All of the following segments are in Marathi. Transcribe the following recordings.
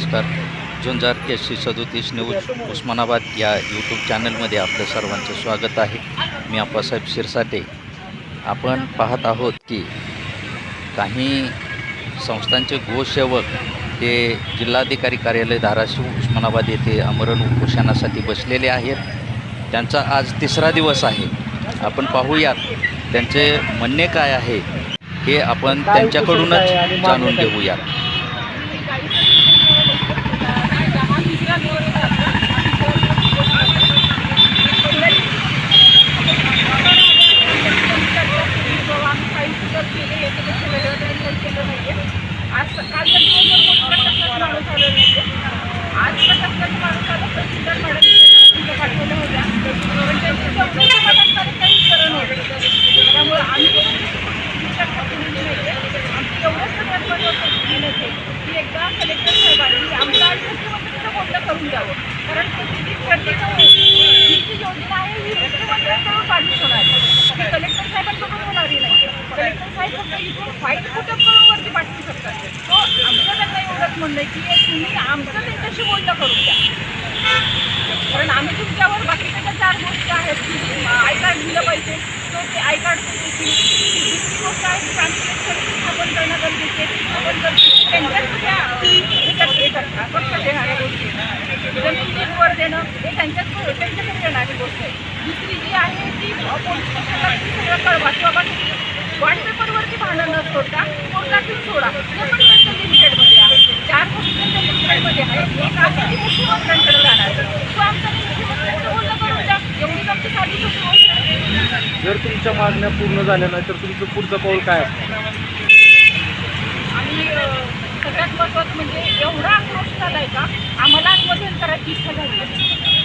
झुंजार एस सी सदोतीस न्यूज उस्मानाबाद या यूट्यूब चॅनलमध्ये आपलं सर्वांचं स्वागत आहे. मी आप्पासाहेब शिरसाटे. आपण पाहत आहोत की काही संस्थांचे गोसेवक हे जिल्हाधिकारी कार्यालय धाराशिव उस्मानाबाद येथे आमरण उपोषणासाठी बसलेले आहेत. त्यांचा आज तिसरा दिवस आहे. आपण पाहूयात त्यांचे म्हणणे काय आहे हे आपण त्यांच्याकडूनच जाणून घेऊयात. महत्त्वाचं की एकदा कलेक्टर साहेबांनी आमचं बोलणं करून द्यावं. कारण प्रत्येक ही जी योजना आहे ही मुख्यमंत्र्यांजवळ पाठवून होणार ती कलेक्टर साहेबांकडून होणारी नाही. कलेक्टर साहेब फक्त इथून कुठं करून वरती पाठवू शकतात. तो आमचं त्यांना एवढंच म्हणणं आहे की तुम्ही आमचं त्यांच्याशी बोलणं करून द्या. कारण आम्ही तुमच्यावर बाकीच्या चार गोष्टी आहेत. की आय कार्ड दिलं पाहिजे. तो ते आय कार्ड गोष्ट आहे फक्त ते गोष्टी जमीन देणं हे त्यांच्यात त्यांच्याकडे येणारी गोष्ट आहे दुसरी जी आहे ती पोलीस स्टेशनला कळवा बाबा भांडण न सोडता कोर्टातून सोडा पण त्यांच्या लिमिटेडमध्ये आहे चार गोष्टी त्यांच्या लिमिटेडमध्ये आहे एक मुख्यमंत्र्यांकडे जाणार तो आमचा मुख्यमंत्र्यांचं बोलणं करून द्या आमची साधी गोष्ट जर तुमच्या मागण्या पूर्ण झाल्या नाही तर तुमचं पुढचं पाऊल काय असतं सगळ्यात महत्त्वाचं म्हणजे एवढा आक्रोश झालाय का? आम्हाला मध्यंतराची इच्छा झाली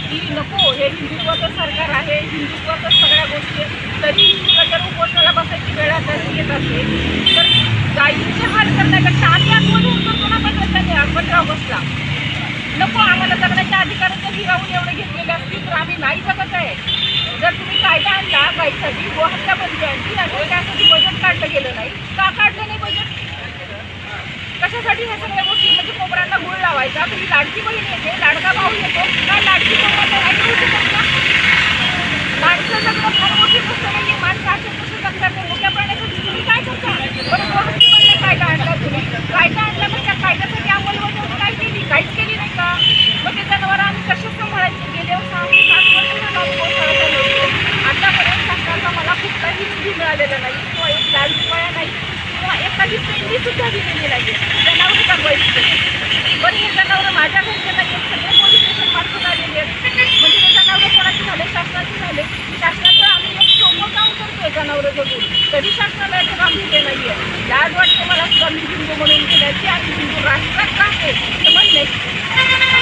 की नको हे हिंदुत्वाचं सरकार आहे हिंदुत्वाचं सगळ्या गोष्टी आहेत. तरी तुला जर उपोषणाला बसायची वेळ आता येत असते तर गायीचे हाल करण्यापेक्षा आम्ही आतमध्ये उतरतो ना पंधरा पंधरा बसला नको आम्हाला जगण्याच्या अधिकाराच्या हिरावून एवढे घेतलेले असतील तर आम्ही नाही जगत आहे. जर तुम्ही कायदा आणला गाईसाठी गोहत्या बंदी आणली आणि त्यासाठी बजेट काढलं गेलं नाही का काढलं नाही बजेट कशासाठी ह्या सगळ्या गोष्टी म्हणजे कोबरांना गुळ लावायचा तुम्ही लाडकी बहीण येते लाडका भाऊ येतो काय लाडकी कोबरांना नाही करू शकत का माणसं जगणं फार मोठी गोष्ट नाही माणसं असे कसं जगतात ते मोठ्या प्राण्यासाठी तुम्ही काय करता बरं गोहत्ती बंदी कायदा आणला तुम्ही कायदा आणला पण त्या कायद्यासाठी अंमलबजावणी काय केली काहीच केली नाही का मग ते जनावर आम्ही कसे सांभाळायचे गेले सहा ते सात वर्ष झालं आम्ही कोसळत आलो आतापर्यंत शासनाचा मला कुठलाही निधी मिळालेला नाही किंवा एक लाख रुपया नाही किंवा एखादी पेंडी सुद्धा दिलेली नाही जनावर थांबवायची पण हे जनावर माझ्या घरचे नाही सगळे पोलीस स्टेशन मार्फत आलेले आहेत. म्हणजे ते जनावर कोणाचे झाले शासनाचे झाले? शासनाचं आम्ही एक सोपं काम करतोय जनावर जगून. तरी शासनाला याचं दिले नाही आहे लाज वाटते मला सुद्धा मी हिंदू म्हणून घेण्याची आणि हिंदू राष्ट्रात राहते. हे म्हणणे.